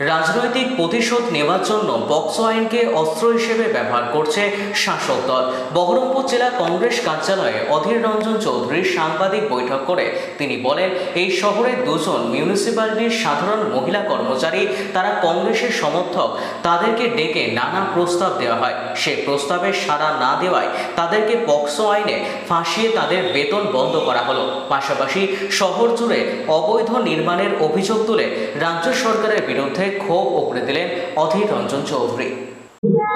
রাজনৈতিক প্রতিশোধ নেওয়ার জন্য পক্সো আইনকে অস্ত্র হিসেবে ব্যবহার করছে শাসক দল। বহরমপুর জেলা কংগ্রেস কার্যালয়ে অধীর রঞ্জন চৌধুরীর সাংবাদিক বৈঠক করে তিনি বলেন, এই শহরের দুজন মিউনিসিপ্যালিটির সাধারণ মহিলা কর্মচারী, তারা কংগ্রেসের সমর্থক, তাদেরকে ডেকে নানা প্রস্তাব দেওয়া হয়। সেই প্রস্তাবে সাড়া না দেওয়ায় তাদেরকে পক্সো আইনে ফাঁসিয়ে তাদের বেতন বন্ধ করা হলো। পাশাপাশি শহর জুড়ে অবৈধ নির্মাণের অভিযোগ তুলে রাজ্য সরকারের বিরুদ্ধে ক্ষোভ উগড়ে দিলেন অধীর রঞ্জন চৌধুরী।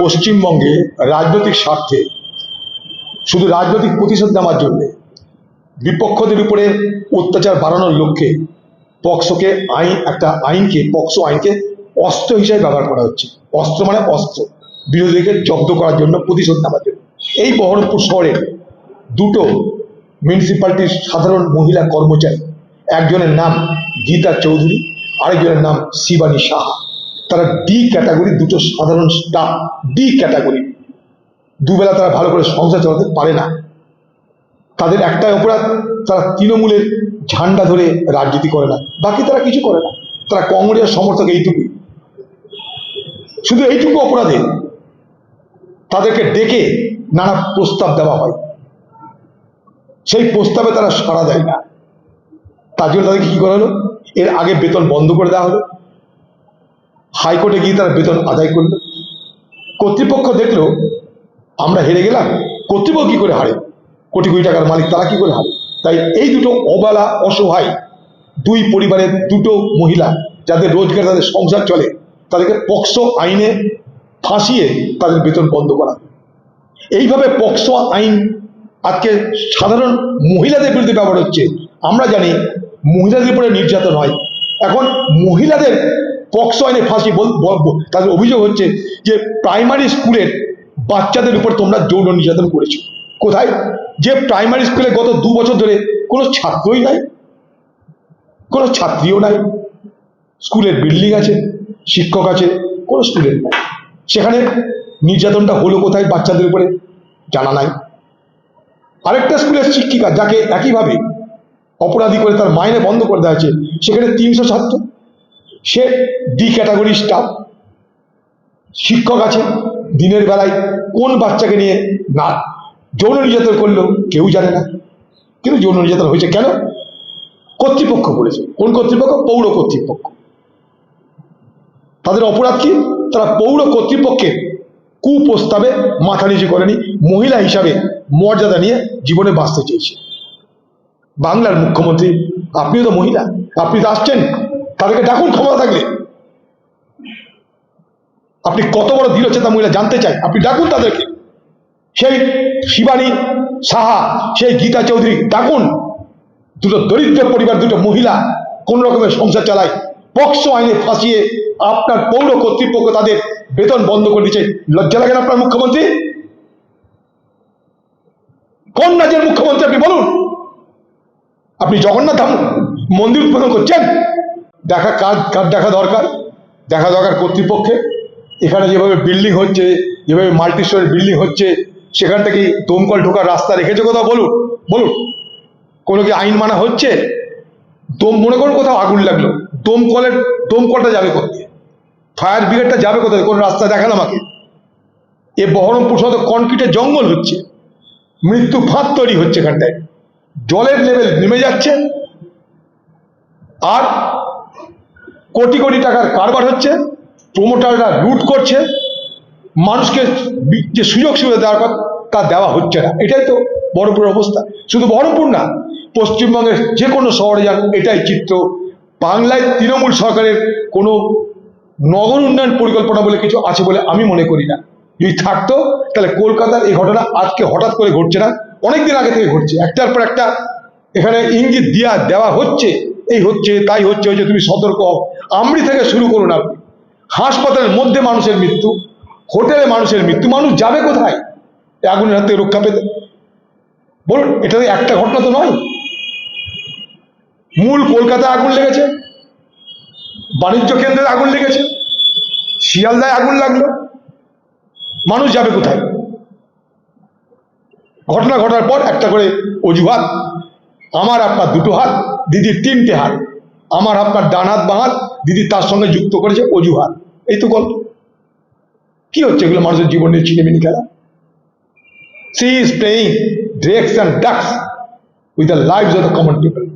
পশ্চিমবঙ্গে রাজনৈতিক স্বার্থে শুধু রাজনৈতিক প্রতিশোধ নেওয়ার জন্য বিপক্ষদের উপরে অত্যাচার বাড়ানোর লক্ষ্যে পক্সোকে আইন, একটা আইনকে, পক্সো আইনকে অস্ত্র হিসেবে ব্যবহার করা হচ্ছে। অস্ত্র মানে অস্ত্র। বিরোধীকে জব্দ করার জন্য প্রতিশোধ নেওয়ার জন্য। এই বহরমপুর শহরে দুটো মিউনিসিপ্যালিটির সাধারণ মহিলা কর্মচারী, একজনের নাম গীতা চৌধুরী আরেকজনের নাম শিবানী সাহা তারা ডি ক্যাটাগরি দুটো সাধারণ স্টাফ ডি ক্যাটাগরি দুবেলা তারা ভালো করে সংসার চালাতে পারে না। তাদের একটাই অপরাধ, তারা তৃণমূলের ঝান্ডা ধরে রাজনীতি করে না। বাকি তারা কিছু করে না। তারা কংগ্রেসের সমর্থক এইটুকুই। শুধু এইটুকু অপরাধে তাদেরকে ডেকে নানা প্রস্তাব দেওয়া হয়। সেই প্রস্তাবে তারা সাড়া দেয় না। তার জন্য তাদেরকে কি করা হলো? এর আগে বেতন বন্ধ করে দেওয়া হলো। হাইকোর্টে গিয়ে তারা বেতন আদায় করল। কর্তৃপক্ষ দেখল, আমরা হেরে গেলাম। কর্তৃপক্ষ কি করে হারে? কোটি কোটি টাকার মালিক তারা কি করে হারে? তাই এই দুটো অবালা, অসহায় দুই পরিবারের দুটো মহিলা যাদের রোজগার তাদের সংসার চলে, তাদেরকে পক্সো আইনে ফাঁসিয়ে তাদের বেতন বন্ধ করা। এইভাবে পক্সো আইন আজকে সাধারণ মহিলাদের বিরুদ্ধে ব্যবহার হচ্ছে। আমরা জানি মহিলাদের উপরে নির্যাতন হয়। এখন মহিলাদের পক্সো আইনে ফাঁসি তাদের অভিযোগ হচ্ছে যে প্রাইমারি স্কুলের বাচ্চাদের উপর তোমরা যৌন নির্যাতন করেছ। কোথায়? যে প্রাইমারি স্কুলে গত দু বছর ধরে কোনো ছাত্রই নাই, কোনো ছাত্রীও নাই, স্কুলের বিল্ডিং আছে, শিক্ষক আছে, কোনো স্টুডেন্ট নাই। সেখানে নির্যাতনটা হলো কোথায় বাচ্চাদের উপরে জানা নাই। আরেকটা স্কুলের শিক্ষিকা, যাকে একইভাবে অপরাধী করে তার মাইনে বন্ধ করে দেওয়া হয়েছে, সেখানে তিনশো ছাত্র সে ডি ক্যাটাগরি স্টাফ শিক্ষক আছে দিনের বেলায় কোন বাচ্চাকে নিয়ে না যৌন নির্যাতন করল কেউ জানে না। কিন্তু যৌন নির্যাতন হয়েছে কেন? কর্তৃপক্ষ করেছে কোন কর্তৃপক্ষ? পৌর কর্তৃপক্ষ। তাদের অপরাধ কি? তারা পৌর কর্তৃপক্ষের কুপ্রস্তাবে মাথা নিচু করেনি। মহিলা হিসাবে মর্যাদা নিয়ে জীবনে বাঁচতে চেয়েছে। বাংলার মুখ্যমন্ত্রী, আপনিও তো মহিলা, আপনি তো আসছেন, তাদেরকে ডাকুন ক্ষমতা থাকলে। আপনি কত বড় দৃঢ়চেতা মহিলা জানতে চাই, আপনি ডাকুন তাদেরকে। সেই শিবানী সাহা, সেই গীতা চৌধুরী, ডাকুন। দুটো দরিদ্র পরিবার, দুটো মহিলা কোন রকমের সংসার চালায় পক্সো আইনে ফাঁসিয়ে আপনার পৌর কর্তৃপক্ষ তাদের বেতন বন্ধ করে দিচ্ছে। লজ্জা লাগে না আপনার মুখ্যমন্ত্রী? কোন রাজ্যের মুখ্যমন্ত্রী আপনি বলুন? আপনি জগন্নাথ ধাম মন্দির উদ্বোধন করছেন? দেখা কাজ কার দেখা দরকার? দেখা দরকার কর্তৃপক্ষে। এখানে যেভাবে বিল্ডিং হচ্ছে, যেভাবে মাল্টি স্টোরের বিল্ডিং হচ্ছে, সেখান থেকে দমকল ঢোকার রাস্তা রেখেছে কোথাও? বলুন বলুন। কোনো কি আইন মানা হচ্ছে? দম, মনে করুন কোথাও আগুন লাগল। দমকলের, দমকলটা যাবে কোথায়? ফায়ার ব্রিগেডটা যাবে কোথায়? কোন রাস্তা দেখান আমাকে। এ বহরমপুর শহর কনক্রিটের জঙ্গল হচ্ছে। মৃত্যু ফাঁদ তৈরি হচ্ছে এখানটায়। জলের লেভেল নেমে যাচ্ছে আর কোটি কোটি টাকার কারবার হচ্ছে প্রমোটাররা লুট করছে, মানুষকে যে সুযোগ সুবিধা দেওয়ার কথা তা দেওয়া হচ্ছে না। এটাই তো বহরমপুরের অবস্থা। শুধু বহরমপুর না, পশ্চিমবঙ্গের যে কোনো শহরে যান, এটাই চিত্র। বাংলায় তৃণমূল সরকারের কোনো নগর উন্নয়ন পরিকল্পনা বলে কিছু আছে বলে আমি মনে করি না। যদি থাকতো, তাহলে কলকাতার এই ঘটনা আজকে হঠাৎ করে ঘটছে না। অনেকদিন আগে থেকে ঘটছে। একটার পর একটা এখানে ইঙ্গিত দিয়া দেওয়া হচ্ছে, এই হচ্ছে, তাই হচ্ছে হচ্ছে তুমি সতর্ক হও। আমরি থেকে শুরু করুন আপনি। হাসপাতালের মধ্যে মানুষের মৃত্যু, হোটেলে মানুষের মৃত্যু, মানুষ যাবে কোথায়? আগুনের হাত থেকে রক্ষা পেতে। বলুন, এটা একটা ঘটনা তো নয়। মূল কলকাতায় আগুন লেগেছে, বাণিজ্য কেন্দ্রে আগুন লেগেছে, শিয়ালদায় আগুন লাগল। মানুষ যাবে কোথায়? ঘটনা ঘটার পর একটা করে অজুহাত, আমার আপনার দুটো হাত, দিদির তিনটে হাত, আমার আপনার ডান হাত, বাঁ হাত, দিদি তার সঙ্গে যুক্ত করেছে অজুহাত। এই তো গল্প। কি হচ্ছে এগুলো মানুষের জীবন চিনেমিনি খেলা? She is playing drakes and ducks with the life of the common people